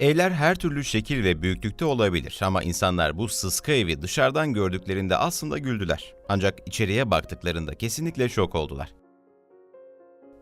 Evler her türlü şekil ve büyüklükte olabilir ama insanlar bu sıska evi dışarıdan gördüklerinde aslında güldüler. Ancak içeriye baktıklarında kesinlikle şok oldular.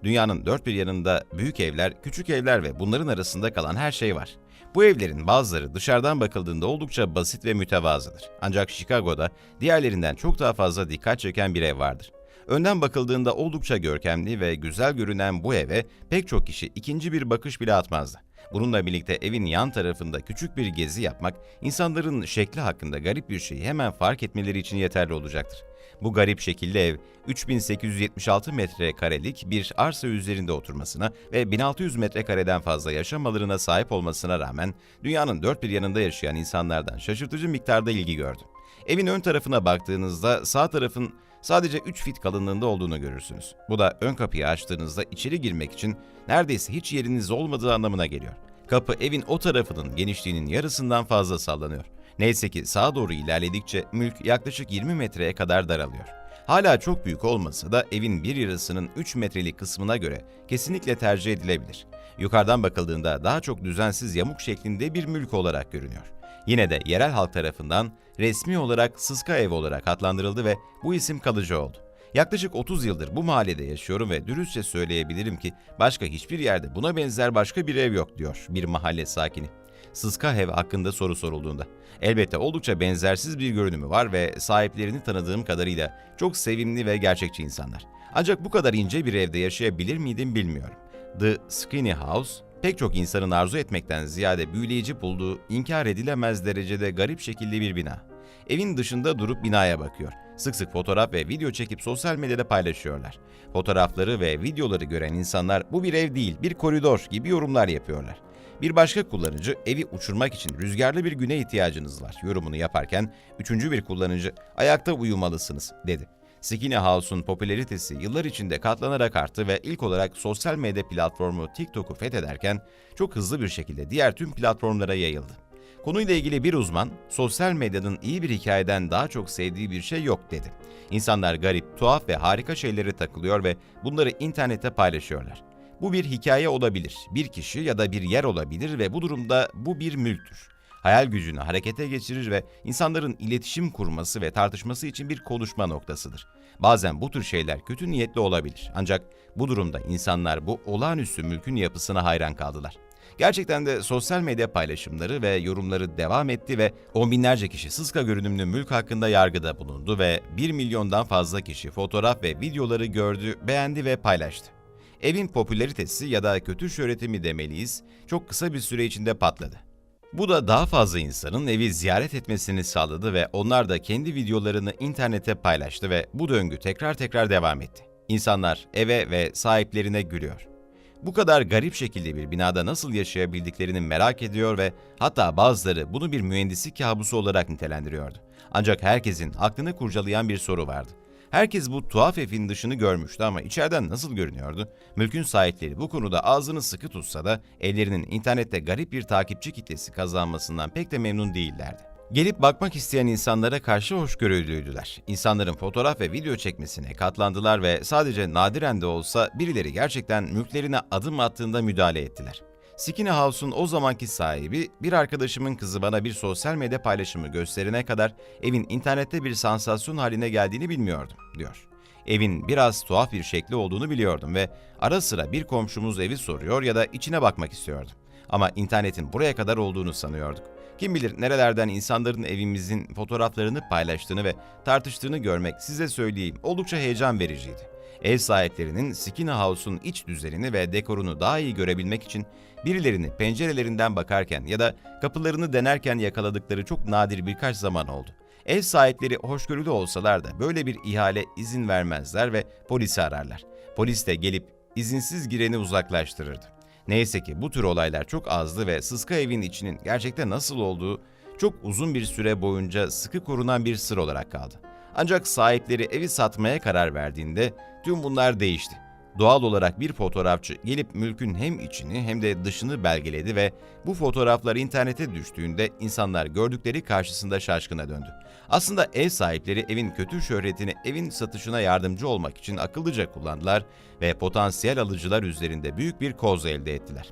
Dünyanın dört bir yanında büyük evler, küçük evler ve bunların arasında kalan her şey var. Bu evlerin bazıları dışarıdan bakıldığında oldukça basit ve mütevazıdır. Ancak Chicago'da diğerlerinden çok daha fazla dikkat çeken bir ev vardır. Önden bakıldığında oldukça görkemli ve güzel görünen bu eve pek çok kişi ikinci bir bakış bile atmazdı. Bununla birlikte evin yan tarafında küçük bir gezi yapmak, insanların şekli hakkında garip bir şeyi hemen fark etmeleri için yeterli olacaktır. Bu garip şekilli ev, 3876 metrekarelik bir arsa üzerinde oturmasına ve 1600 metrekareden fazla yaşam alanına sahip olmasına rağmen dünyanın dört bir yanında yaşayan insanlardan şaşırtıcı miktarda ilgi gördü. Evin ön tarafına baktığınızda sağ tarafın sadece 3 fit kalınlığında olduğunu görürsünüz. Bu da ön kapıyı açtığınızda içeri girmek için neredeyse hiç yeriniz olmadığı anlamına geliyor. Kapı evin o tarafının genişliğinin yarısından fazla sallanıyor. Neyse ki sağa doğru ilerledikçe mülk yaklaşık 20 metreye kadar daralıyor. Hala çok büyük olmasa da evin bir yarısının 3 metrelik kısmına göre kesinlikle tercih edilebilir. Yukarıdan bakıldığında daha çok düzensiz yamuk şeklinde bir mülk olarak görünüyor. Yine de yerel halk tarafından resmi olarak Sıska Ev olarak adlandırıldı ve bu isim kalıcı oldu. Yaklaşık 30 yıldır bu mahallede yaşıyorum ve dürüstçe söyleyebilirim ki başka hiçbir yerde buna benzer başka bir ev yok diyor bir mahalle sakini. Sıska Ev hakkında soru sorulduğunda. Elbette oldukça benzersiz bir görünümü var ve sahiplerini tanıdığım kadarıyla çok sevimli ve gerçekçi insanlar. Ancak bu kadar ince bir evde yaşayabilir miydim bilmiyorum. The Skinny House, pek çok insanın arzu etmekten ziyade büyüleyici bulduğu, inkar edilemez derecede garip şekilli bir bina. Evin dışında durup binaya bakıyor. Sık sık fotoğraf ve video çekip sosyal medyada paylaşıyorlar. Fotoğrafları ve videoları gören insanlar bu bir ev değil, bir koridor gibi yorumlar yapıyorlar. Bir başka kullanıcı evi uçurmak için rüzgarlı bir güne ihtiyacınız var yorumunu yaparken üçüncü bir kullanıcı ayakta uyumalısınız dedi. Skinny House'un popülaritesi yıllar içinde katlanarak arttı ve ilk olarak sosyal medya platformu TikTok'u fethederken çok hızlı bir şekilde diğer tüm platformlara yayıldı. Konuyla ilgili bir uzman, sosyal medyanın iyi bir hikayeden daha çok sevdiği bir şey yok dedi. İnsanlar garip, tuhaf ve harika şeylere takılıyor ve bunları internette paylaşıyorlar. Bu bir hikaye olabilir, bir kişi ya da bir yer olabilir ve bu durumda bu bir mülktür. Hayal gücünü harekete geçirir ve insanların iletişim kurması ve tartışması için bir konuşma noktasıdır. Bazen bu tür şeyler kötü niyetli olabilir ancak bu durumda insanlar bu olağanüstü mülkün yapısına hayran kaldılar. Gerçekten de sosyal medya paylaşımları ve yorumları devam etti ve on binlerce kişi Sıska görünümlü mülk hakkında yargıda bulundu ve 1 milyondan fazla kişi fotoğraf ve videoları gördü, beğendi ve paylaştı. Evin popülaritesi ya da kötü şöhreti mi demeliyiz çok kısa bir süre içinde patladı. Bu da daha fazla insanın evi ziyaret etmesini sağladı ve onlar da kendi videolarını internete paylaştı ve bu döngü tekrar tekrar devam etti. İnsanlar eve ve sahiplerine gülüyor. Bu kadar garip şekilde bir binada nasıl yaşayabildiklerini merak ediyor ve hatta bazıları bunu bir mühendislik kabusu olarak nitelendiriyordu. Ancak herkesin aklını kurcalayan bir soru vardı. Herkes bu tuhaf evin dışını görmüştü ama içeriden nasıl görünüyordu? Mülkün sahipleri bu konuda ağzını sıkı tutsa da ellerinin internette garip bir takipçi kitlesi kazanmasından pek de memnun değillerdi. Gelip bakmak isteyen insanlara karşı hoşgörülüydüler. İnsanların fotoğraf ve video çekmesine katlandılar ve sadece nadiren de olsa birileri gerçekten mülklerine adım attığında müdahale ettiler. Skinny House'un o zamanki sahibi, bir arkadaşımın kızı bana bir sosyal medya paylaşımı gösterene kadar evin internette bir sansasyon haline geldiğini bilmiyordum, diyor. Evin biraz tuhaf bir şekli olduğunu biliyordum ve ara sıra bir komşumuz evi soruyor ya da içine bakmak istiyordum. Ama internetin buraya kadar olduğunu sanıyorduk. Kim bilir nerelerden insanların evimizin fotoğraflarını paylaştığını ve tartıştığını görmek size söyleyeyim oldukça heyecan vericiydi. Ev sahiplerinin Skinny House'un iç düzenini ve dekorunu daha iyi görebilmek için birilerini pencerelerinden bakarken ya da kapılarını denerken yakaladıkları çok nadir birkaç zaman oldu. Ev sahipleri hoşgörülü olsalar da böyle bir ihale izin vermezler ve polisi ararlar. Polis de gelip izinsiz gireni uzaklaştırırdı. Neyse ki bu tür olaylar çok azdı ve Sıska evin içinin gerçekte nasıl olduğu çok uzun bir süre boyunca sıkı korunan bir sır olarak kaldı. Ancak sahipleri evi satmaya karar verdiğinde tüm bunlar değişti. Doğal olarak bir fotoğrafçı gelip mülkün hem içini hem de dışını belgeledi ve bu fotoğraflar internete düştüğünde insanlar gördükleri karşısında şaşkına döndü. Aslında ev sahipleri evin kötü şöhretini evin satışına yardımcı olmak için akıllıca kullandılar ve potansiyel alıcılar üzerinde büyük bir koz elde ettiler.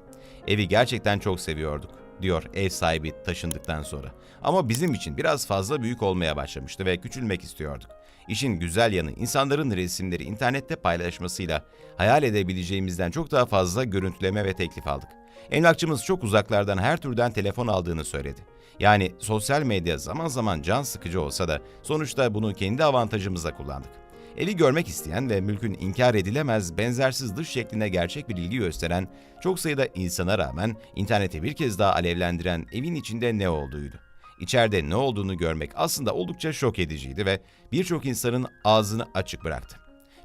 Evi gerçekten çok seviyorduk. Diyor ev sahibi taşındıktan sonra. Ama bizim için biraz fazla büyük olmaya başlamıştı ve küçülmek istiyorduk. İşin güzel yanı insanların resimleri internette paylaşmasıyla hayal edebileceğimizden çok daha fazla görüntüleme ve teklif aldık. Emlakçımız çok uzaklardan her türden telefon aldığını söyledi. Yani sosyal medya zaman zaman can sıkıcı olsa da sonuçta bunu kendi avantajımıza kullandık. Evi görmek isteyen ve mülkün inkar edilemez benzersiz dış şekline gerçek bir ilgi gösteren çok sayıda insana rağmen interneti bir kez daha alevlendiren evin içinde ne olduğuydu. İçeride ne olduğunu görmek aslında oldukça şok ediciydi ve birçok insanın ağzını açık bıraktı.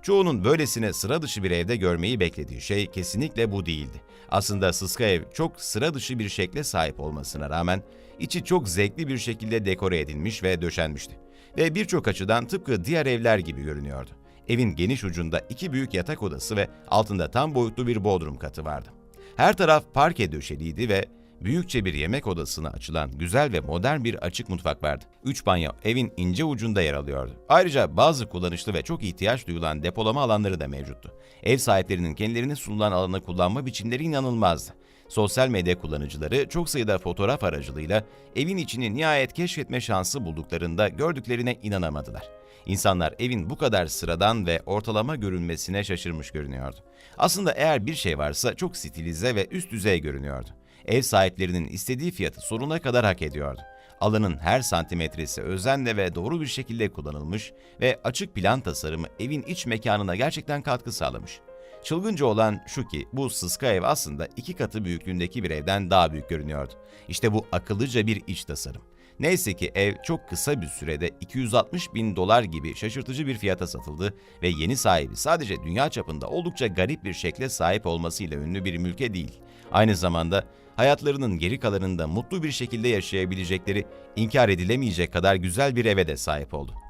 Çoğunun böylesine sıra dışı bir evde görmeyi beklediği şey kesinlikle bu değildi. Aslında Sıska ev çok sıra dışı bir şekle sahip olmasına rağmen içi çok zevkli bir şekilde dekore edilmiş ve döşenmişti. Ve birçok açıdan tıpkı diğer evler gibi görünüyordu. Evin geniş ucunda iki büyük yatak odası ve altında tam boyutlu bir bodrum katı vardı. Her taraf parke döşeliydi ve büyükçe bir yemek odasına açılan güzel ve modern bir açık mutfak vardı. Üç banyo evin ince ucunda yer alıyordu. Ayrıca bazı kullanışlı ve çok ihtiyaç duyulan depolama alanları da mevcuttu. Ev sahiplerinin kendilerine sunulan alanı kullanma biçimleri inanılmazdı. Sosyal medya kullanıcıları çok sayıda fotoğraf aracılığıyla evin içini nihayet keşfetme şansı bulduklarında gördüklerine inanamadılar. İnsanlar evin bu kadar sıradan ve ortalama görünmesine şaşırmış görünüyordu. Aslında eğer bir şey varsa çok stilize ve üst düzey görünüyordu. Ev sahiplerinin istediği fiyatı sonuna kadar hak ediyordu. Alanın her santimetresi özenle ve doğru bir şekilde kullanılmış ve açık plan tasarımı evin iç mekanına gerçekten katkı sağlamış. Çılgınca olan şu ki bu sıska ev aslında iki katı büyüklüğündeki bir evden daha büyük görünüyordu. İşte bu akıllıca bir iç tasarım. Neyse ki ev çok kısa bir sürede 260 bin dolar gibi şaşırtıcı bir fiyata satıldı ve yeni sahibi sadece dünya çapında oldukça garip bir şekle sahip olmasıyla ünlü bir mülke değil. Aynı zamanda hayatlarının geri kalanında mutlu bir şekilde yaşayabilecekleri inkar edilemeyecek kadar güzel bir eve de sahip oldu.